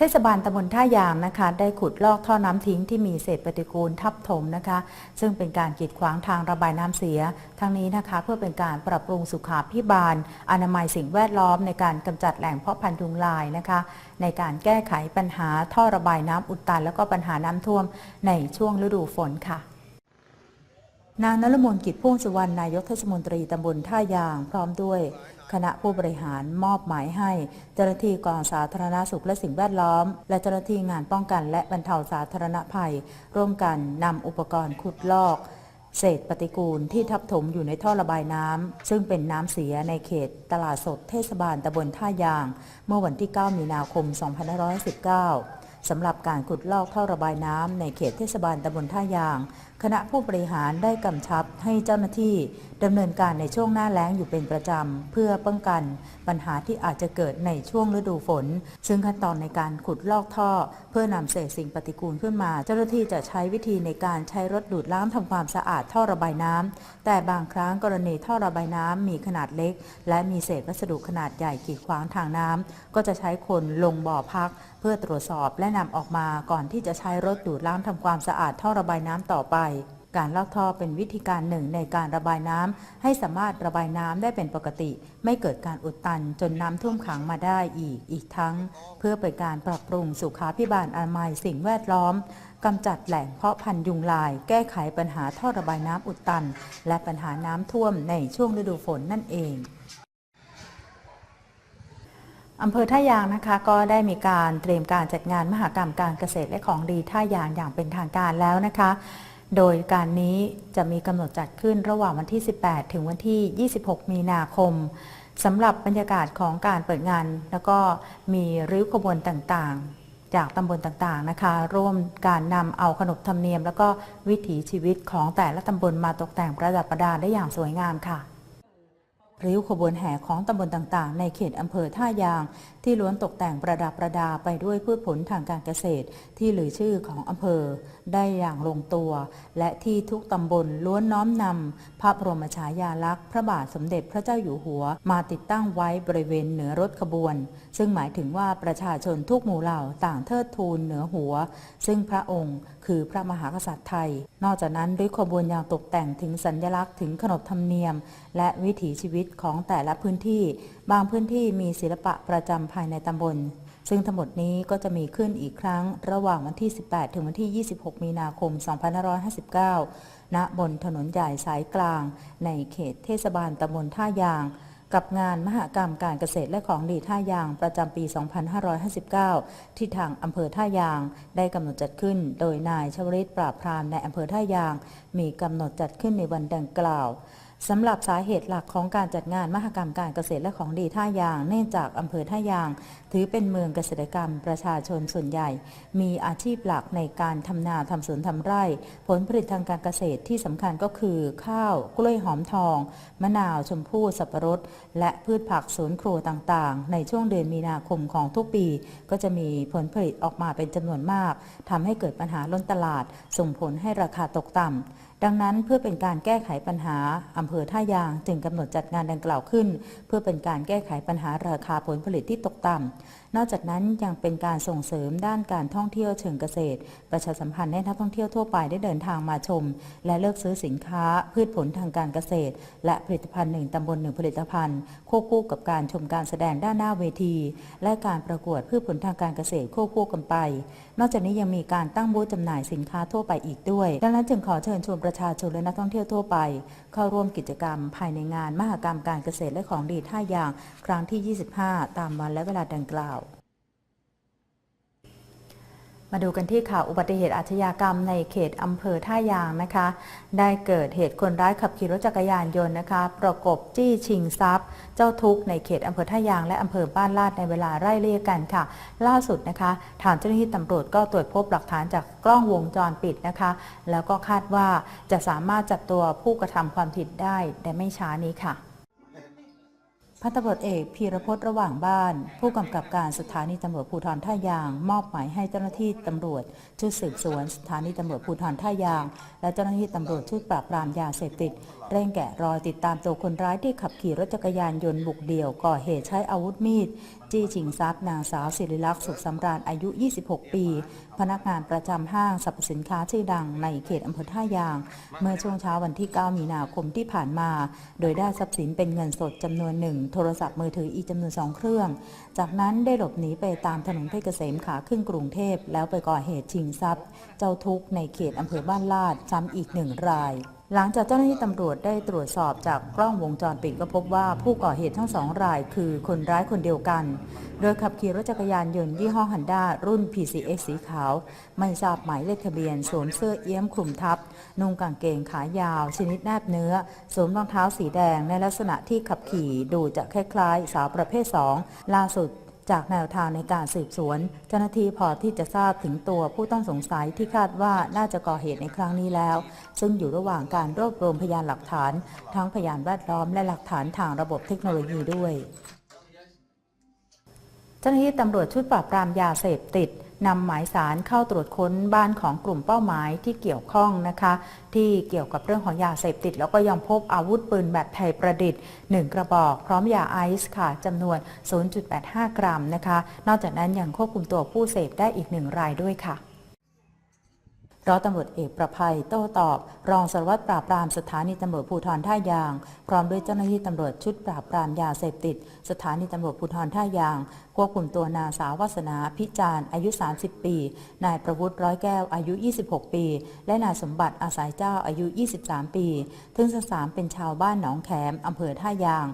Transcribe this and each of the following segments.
เทศบาลตำบลท่ายางนะคะ ได้ขุดลอกท่อน้ำทิ้งที่มีเศษปฏิกูลทับถมนะคะ ซึ่งเป็นการกีดขวางทางระบายน้ำเสีย ทั้งนี้นะคะ เพื่อเป็นการปรับปรุงสุขาพิบาล อนามัยสิ่งแวดล้อมในการกำจัดแหล่งเพาะพันธุ์ยุงลายนะคะ ในการแก้ไขปัญหาท่อระบายน้ำอุดตัน แล้วก็ปัญหาน้ำท่วมในช่วงฤดูฝนค่ะ นางนรมนกิจพ่วงสุวรรณนายกเทศมนตรีตำบลท่ายาง พร้อมด้วย คณะผู้บริหารมอบหมายให้ เจ้าหน้าที่กองสาธารณสุขและสิ่งแวดล้อม และเจ้าหน้าที่งานป้องกันและบรรเทาสาธารณภัย ร่วมกันนำอุปกรณ์ขุดลอก เศษปฏิกูลที่ทับถมอยู่ในท่อระบายน้ำซึ่งเป็นน้ำเสียในเขตตลาดสดเทศบาลตำบลท่ายาง เมื่อวันที่ 9 มีนาคม 2519 สำหรับการขุดลอกท่อระบายน้ำในเขตเทศบาลตำบลท่ายาง คณะผู้บริหารได้กำชับให้เจ้าหน้าที่ดำเนินการในช่วงหน้าแล้งอยู่เป็นประจำ เพื่อป้องกันปัญหาที่อาจจะเกิดในช่วงฤดูฝน ซึ่งขั้นตอนในการขุดลอกท่อ เพื่อนำเศษสิ่งปฏิกูลขึ้นมา เจ้าหน้าที่จะใช้วิธีในการใช้รถดูดล้างทำความสะอาดท่อระบายน้ำแต่บางครั้งกรณีท่อระบายน้ำมีขนาดเล็ก และมีเศษวัสดุขนาดใหญ่กีดขวางทางน้ำก็จะใช้คนลงบ่อพักเพื่อตรวจสอบและนำออกมาก่อนที่จะใช้รถดูดล้างทำความสะอาดท่อระบายน้ำต่อไป การลอกท่อเป็นวิธีการหนึ่งในการระบายน้ำให้สามารถระบายน้ำได้เป็นปกติ ไม่เกิดการอุดตันจนน้ำท่วมขังมาได้อีกอีกทั้ง เพื่อเป็นการปรับปรุงสุขาพิบาลอนามัยสิ่งแวดล้อมกำจัดแหล่งเพาะพันธุ์ยุงลาย แก้ไขปัญหาท่อระบายน้ำอุดตัน และปัญหาน้ำท่วมในช่วงฤดูฝนนั่นเอง อำเภอท่ายางนะคะก็ได้มีการเตรียมการจัดงานมหกรรมการเกษตรและของดีท่ายางอย่างเป็นทางการแล้วนะคะ โดยการนี้จะมีกำหนดจัดขึ้นระหว่างวันที่ 18 ถึงวันที่ 26 มีนาคมสำหรับบรรยากาศของการเปิดงาน แล้วก็มีริ้วขบวนต่างๆ จากตำบลต่างๆนะคะ ร่วมการนำเอาขนบธรรมเนียม แล้วก็วิถีชีวิตของแต่ละตำบลมาตกแต่งประดับประดาได้อย่างสวยงามค่ะ ริ้วขบวนแห่ของตำบลต่างๆ ในเขตอำเภอท่ายาง ที่ล้วนตกแต่งประดับประดาไปด้วยพืชผลทางการเกษตร ที่หรือชื่อของอำเภอ ได้อย่างลงตัว และที่ทุกตำบลล้วนน้อมนำพระบรมฉายาลักษณ์พระบาทสมเด็จพระเจ้าอยู่หัว มาติดตั้งไว้บริเวณเหนือรถขบวน ซึ่งหมายถึงว่าประชาชนทุกหมู่เหล่าต่างเทิดทูนเหนือหัว ซึ่งพระองค์ คือพระมหากษัตริย์ไทย นอกจากนั้นด้วยขบวนยังตกแต่งถึงสัญลักษณ์ถึงขนบธรรมเนียม และวิถีชีวิตของแต่ละพื้นที่ บางพื้นที่มีศิลปะประจำภายในตำบล ซึ่งทั้งหมดนี้ก็จะมีขึ้นอีกครั้งระหว่างวันที่ 18 ถึงวันที่ 26 มีนาคม 2559 ณ บนถนนใหญ่สายกลาง ในเขตเทศบาลตำบลท่ายาง กับงานมหกรรมการเกษตรและของดีท่ายาง ประจำปี 2559 ที่ทางอำเภอท่ายาง ได้กำหนดจัดขึ้น โดยนายชวริตปราบพรามในอำเภอท่ายาง มีกำหนดจัดขึ้นในวันดังกล่าว สำหรับสาเหตุหลักของการจัดงานมหกรรมการเกษตรและของดีท่ายาง เนื่องจากอำเภอท่ายาง ถือเป็นเมืองเกษตรกรรมประชาชนส่วนใหญ่ มีอาชีพหลักในการทำนาทำสวนทำไร่ ผลผลิตทางการเกษตรที่สำคัญก็คือ ข้าวกล้วยหอมทอง มะนาวชมพู่สับปะรด และพืชผักสวนครัวต่างๆ ในช่วงเดือนมีนาคมของทุกปี ก็จะมีผลผลิตออกมาเป็นจำนวนมากทำให้เกิดปัญหาล้นตลาด ส่งผลให้ราคาตกต่ำดังนั้นเพื่อเป็นการแก้ไขปัญหาอำเภอท่ายางจึงกำหนดจัดงานดังกล่าวขึ้น เพื่อเป็นการแก้ไขปัญหาราคาผลผลิตที่ตกต่ำ นอกจากนั้นยังเป็นการส่งเสริมด้านการท่องเที่ยวเชิงเกษตร ประชาสัมพันธ์ให้นักท่องเที่ยวทั่วไปได้เดินทางมาชม และเลือกซื้อสินค้า พืชผลทางการเกษตร และผลิตภัณฑ์หนึ่งตำบลหนึ่งผลิตภัณฑ์ควบคู่กับการชมการแสดงด้านหน้าเวที และการประกวดพืชผลทางการเกษตรควบคู่กันไป นอกจากนี้ยังมีการตั้งบูธจำหน่ายสินค้าทั่วไปอีกด้วย ดังนั้นจึงขอเชิญชวนประชาชนและนักท่องเที่ยวทั่วไป เข้าร่วมกิจกรรม ภายในงานมหกรรมการเกษตรและของดีท่ายาง ครั้งที่ 25 ตามวันและเวลาดังกล่าว มาดูกันที่ข่าวอุบัติเหตุอาชญากรรมในเขตอำเภอท่ายางนะคะ ได้เกิดเหตุคนร้ายขับขี่รถจักรยานยนต์นะคะ ประกบจี้ชิงทรัพย์ เจ้าทุกในเขตอำเภอท่ายางและอำเภอบ้านลาดในเวลาไล่เลี่ยกันค่ะ ล่าสุดนะคะ ทางเจ้าหน้าที่ตำรวจก็ตรวจพบหลักฐานจากกล้องวงจรปิดนะคะ แล้วก็คาดว่าจะสามารถจับตัวผู้กระทำความผิดได้ในไม่ช้านี้ค่ะ พันตำรวจเอกพีรพจน์ระหว่างบ้าน ผู้กำกับการสถานีตำรวจภูธรท่ายาง มอบหมายให้เจ้าหน้าที่ตำรวจชุดสืบสวนสถานีตำรวจภูธรท่ายาง และเจ้าหน้าที่ตำรวจชุดปราบปรามยาเสพติด เร่งแกะรอยติดตามตัวคนร้ายที่ขับขี่รถจักรยานยนต์บุกเดี่ยวก่อเหตุใช้อาวุธมีดจี้ชิงทรัพย์นางสาวศิริลักษณ์สุขสำราญอายุ 26 ปี พนักงานประจำห้างสรรพสินค้าชื่อดังในเขตอำเภอท่ายาง เมื่อช่วงเช้าวันที่ 9 มีนาคมที่ผ่านมา โดยได้ทรัพย์สินเป็นเงินสดจำนวนหนึ่ง โทรศัพท์มือถืออีกจำนวนสองเครื่อง จากนั้นได้หลบหนีไปตามถนนเพชรเกษมขาขึ้นกรุงเทพแล้วไปก่อเหตุชิงทรัพย์ เจ้าทุกข์ในเขตอำเภอบ้านลาดซ้ำอีกหนึ่งราย หลังจากเจ้าหน้าที่ตำรวจได้ตรวจสอบจากกล้องวงจรปิดก็พบว่าผู้ก่อเหตุทั้งสองรายคือคนร้ายคนเดียวกัน โดยขับขี่รถจักรยานยนต์ยี่ห้อฮันด้ารุ่น PCX สีขาว ไม่ทราบหมายเลขทะเบียน สวมเสื้อเอี้ยมคลุมทับ นุ่งกางเกงขายาว ชนิดแนบเนื้อ สวมรองเท้าสีแดงในลักษณะที่ขับขี่ดูจะคล้ายๆ สาวประเภท 2 ล่าสุด จากแนวทางในการสืบสวน เจ้าหน้าที่พอที่จะทราบถึงตัวผู้ต้องสงสัยที่คาดว่าน่าจะก่อเหตุในครั้งนี้แล้ว ซึ่งอยู่ระหว่างการรวบรวมพยานหลักฐาน ทั้งพยานแวดล้อมและหลักฐานทางระบบเทคโนโลยีด้วย เจ้าหน้าที่ตำรวจชุดปราบปรามยาเสพติด นำหมายสารเข้าตรวจค้นบ้านของกลุ่มเป้าหมายที่เกี่ยวข้องนะคะ ที่เกี่ยวกับเรื่องของยาเสพติด แล้วก็ยังพบอาวุธปืนแบบไทยประดิษฐ์ 1 กระบอก พร้อมยาไอซ์ค่ะจำนวน 0.85 กรัมนะคะ นอกจากนั้นยังควบคุมตัวผู้เสพได้อีกหนึ่งรายด้วยค่ะ ร้อยตำรวจเอกประภัยโต้ตอบ รองสารวัตรปราบปรามสถานีตำรวจภูธรท่ายาง พร้อมด้วยเจ้าหน้าที่ตำรวจชุดปราบปรามยาเสพติด สถานีตำรวจภูธรท่ายาง ควบคุมตัวนางสาววาสนาพิจารณ์อายุ 30 ปี นายประวุฒิร้อยแก้วอายุ 26 ปี และนายสมบัติอาศัยเจ้าอายุ 23 ปีทั้งทั้งสามเป็นชาวบ้านหนองแขมอำเภอท่ายาง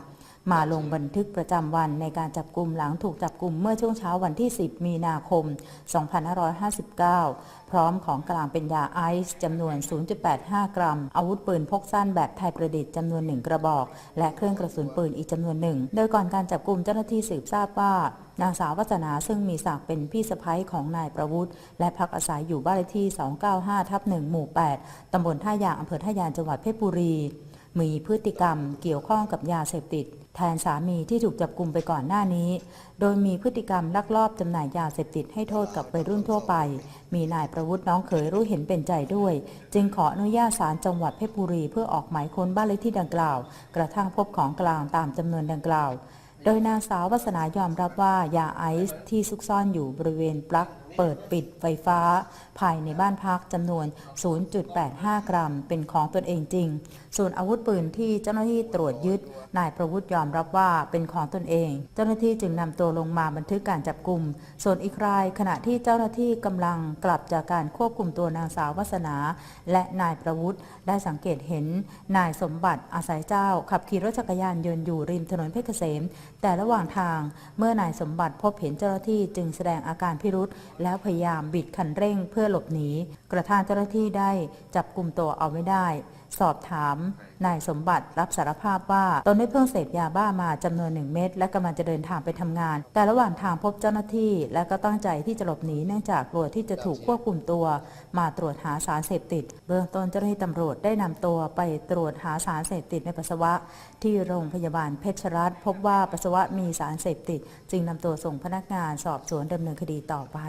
มาลงบันทึกประจำวันในการจับกลุ่มหลังถูกจับกลุ่มเมื่อช่วงเช้าวันที่ 10 มีนาคม 2559 พร้อมของกลางเป็นยาไอซ์จำนวน 0.85 กรัม อาวุธปืนพกสั้นแบบไทยประดิษฐ์จำนวนหนึ่งกระบอก และเครื่องกระสุนปืนอีกจำนวนหนึ่ง โดยก่อนการจับกลุ่มเจ้าหน้าที่สืบทราบว่านางสาววัฒนาซึ่งมีศักดิ์เป็นพี่สะพ้ยของนายประวุฒิและพักอาศัยอยู่บ้านเลขที่ 295 ทับ1หมู่ 8 ตำบลท่ายางอำเภอท่ายางจังหวัดเพชรบุรี มีพฤติกรรมเกี่ยวข้องกับยาเสพติด แทนสามีที่ถูกจับกลุ่มไปก่อนหน้านี้ โดยมีพฤติกรรมลักลอบจำหน่ายยาเสพติดให้โทษกับวัยรุ่นทั่วไป มีนายประวุฒิน้องเขยรู้เห็นเป็นใจด้วย จึงขออนุญาตศาลจังหวัดเพชรบุรีเพื่อออกหมายค้นบ้านเลขที่ดังกล่าว กระทั่งพบของกลางตามจำนวนดังกล่าว โดยนางสาววัสนายอมรับว่ายาไอซ์ที่ซุกซ่อนอยู่บริเวณปลั๊ก เปิดปิดไฟฟ้า ภายในบ้านพักจำนวน 0.85 กรัม เป็นของตนเองจริง ส่วนอาวุธปืนที่เจ้าหน้าที่ตรวจยึด นายประวุฒิยอมรับว่าเป็นของตนเอง เจ้าหน้าที่จึงนำตัวลงมาบันทึกการจับกลุ่ม ส่วนอีกรายขณะที่เจ้าหน้าที่กำลังกลับจากการควบคุมตัวนางสาววัสนา และนายประวุฒิได้สังเกตเห็น นายสมบัติอาศัยเจ้า ขับขี่รถจักรยานยนต์อยู่ริมถนนเพชรเกษม แต่ระหว่างทาง เมื่อนายสมบัติพบเห็นเจ้าหน้าที่จึงแสดงอาการพิรุษแล้วพยายามบิดคันเร่งเพื่อหลบหนี กระทั่งเจ้าหน้าที่ได้จับกลุ่มตัวเอาไว้ได้ สอบถามนายสมบัติรับสารภาพว่าตนได้เพิ่งเสพยาบ้ามาจำนวนหนึ่งเม็ดและกำลังจะเดินทางไปทำงาน แต่ระหว่างทางพบเจ้าหน้าที่ และก็ตั้งใจที่จะหลบหนีเนื่องจากกลัวที่จะถูกควบคุมตัว มาตรวจหาสารเสพติดเบื้องต้นเจ้าหน้าที่ตำรวจได้นำตัวไปตรวจหาสารเสพติดในปัสสาวะ ที่โรงพยาบาลเพชรรัตน์พบว่าปัสสาวะมีสารเสพติด จึงนำตัวส่งพนักงานสอบสวนดำเนินคดีต่อไป